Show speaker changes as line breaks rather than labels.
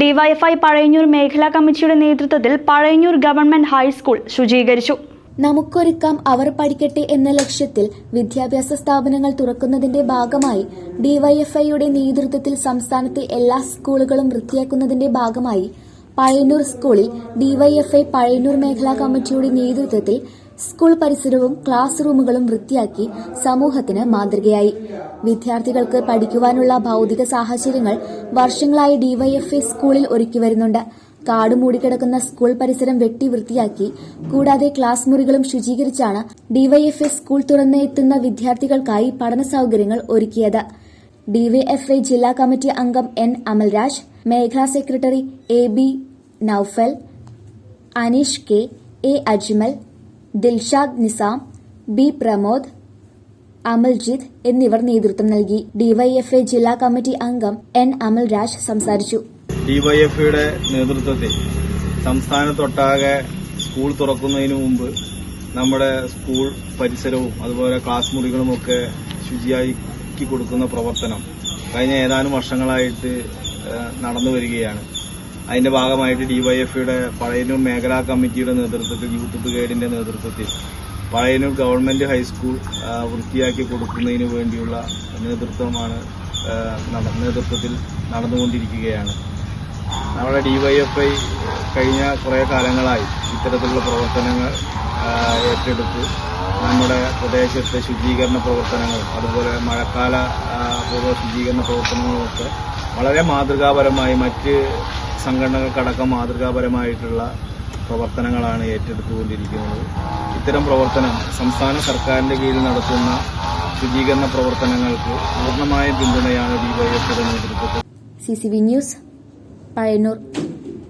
DYFI Pazhayannur മേഖലാ കമ്മിറ്റിയുടെ നേതൃത്വത്തിൽ പഴയന്നൂർ ഗവൺമെന്റ് ഹൈസ്കൂൾ ശുചീകരിച്ചു.
നമുക്കൊരുക്കാം അവർ പഠിക്കട്ടെ എന്ന ലക്ഷ്യത്തിൽ വിദ്യാഭ്യാസ സ്ഥാപനങ്ങൾ തുറക്കുന്നതിന്റെ ഭാഗമായി ഡിവൈഎഫ്ഐയുടെ നേതൃത്വത്തിൽ സംസ്ഥാനത്തെ എല്ലാ സ്കൂളുകളും വൃത്തിയാക്കുന്നതിന്റെ ഭാഗമായി പഴയന്നൂർ സ്കൂളിൽ ഡിവൈഎഫ്ഐ പഴയന്നൂർ മേഖലാ കമ്മിറ്റിയുടെ നേതൃത്വത്തിൽ സ്കൂൾ പരിസരവും ക്ലാസ് റൂമുകളും വൃത്തിയാക്കി സമൂഹത്തിന് മാതൃകയായി. വിദ്യാർത്ഥികൾക്ക് പഠിക്കുവാനുള്ള ഭൗതിക സാഹചര്യങ്ങൾ വർഷങ്ങളായി ഡിവൈഎഫ്എ സ്കൂളിൽ ഒരുക്കി വരുന്നുണ്ട്. കാട് മൂടിക്കിടക്കുന്ന സ്കൂൾ പരിസരം വെട്ടി വൃത്തിയാക്കി. കൂടാതെ ക്ലാസ് മുറികളും ശുചീകരിച്ചാണ് ഡിവൈഎഫ്എ സ്കൂൾ തുറന്ന് എത്തുന്ന വിദ്യാർത്ഥികൾക്കായി പഠന സൗകര്യങ്ങൾ ഒരുക്കിയത്. ഡിവൈഎഫ്ഐ ജില്ലാ കമ്മിറ്റി അംഗം എൻ അമൽരാജ് മേഖലാ secretary A B Noufal Aneesh K A Ajmal Dilshad Nizam B Pramod Amaljith എന്നിവർ നേതൃത്വം നൽകി. ഡിവൈഎഫ്എ ജില്ലാ കമ്മിറ്റി അംഗം എൻ അമൽരാജ് സംസാരിച്ചു.
ഡിവൈഎഫ്ഐയുടെ നേതൃത്വത്തിൽ സംസ്ഥാനത്തൊട്ടാകെ സ്കൂൾ തുറക്കുന്നതിന് മുമ്പ് നമ്മുടെ സ്കൂൾ പരിസരവും അതുപോലെ ക്ലാസ് മുറികളുമൊക്കെ ശുചിയാക്കി കൊടുക്കുന്ന പ്രവർത്തനം കഴിഞ്ഞ ഏതാനും വർഷങ്ങളായിട്ട് നടന്നു വരികയാണ്. അതിന്റെ ഭാഗമായിട്ട് ഡിവൈഎഫ്ഐയുടെ പഴയന്നൂർ മേഖലാ കമ്മിറ്റിയുടെ നേതൃത്വത്തിൽ യൂത്ത് ബ്രിഗേഡിന്റെ നേതൃത്വത്തിൽ പഴയന്നൂർ ഗവൺമെന്റ് ഹൈസ്കൂൾ വൃത്തിയാക്കി കൊടുക്കുന്നതിന് വേണ്ടിയുള്ള നേതൃത്വമാണ് നേതൃത്വത്തിൽ നടന്നുകൊണ്ടിരിക്കുകയാണ്. നമ്മുടെ ഡിവൈഎഫ്ഐ കഴിഞ്ഞ കുറേ കാലങ്ങളായി ഇത്തരത്തിലുള്ള പ്രവർത്തനങ്ങൾ ഏറ്റെടുത്ത്. നമ്മുടെ പ്രദേശത്തെ ശുചീകരണ പ്രവർത്തനങ്ങളും അതുപോലെ മഴക്കാല പൂർവ ശുചീകരണ പ്രവർത്തനങ്ങളുമൊക്കെ വളരെ മാതൃകാപരമായി മറ്റ് സംഘടനകൾക്കടക്കം മാതൃകാപരമായിട്ടുള്ള പ്രവർത്തനങ്ങളാണ് ഏറ്റെടുത്തുകൊണ്ടിരിക്കുന്നത്. ഇത്തരം പ്രവർത്തനം സംസ്ഥാന സർക്കാരിന്റെ കീഴിൽ നടത്തുന്ന ശുചീകരണ പ്രവർത്തനങ്ങൾക്ക് പൂർണമായ പിന്തുണയാണ് ഡിവൈഎഫ്ഐയുടെ നേതൃത്വത്തിൽ.
C C V news Pazhayannur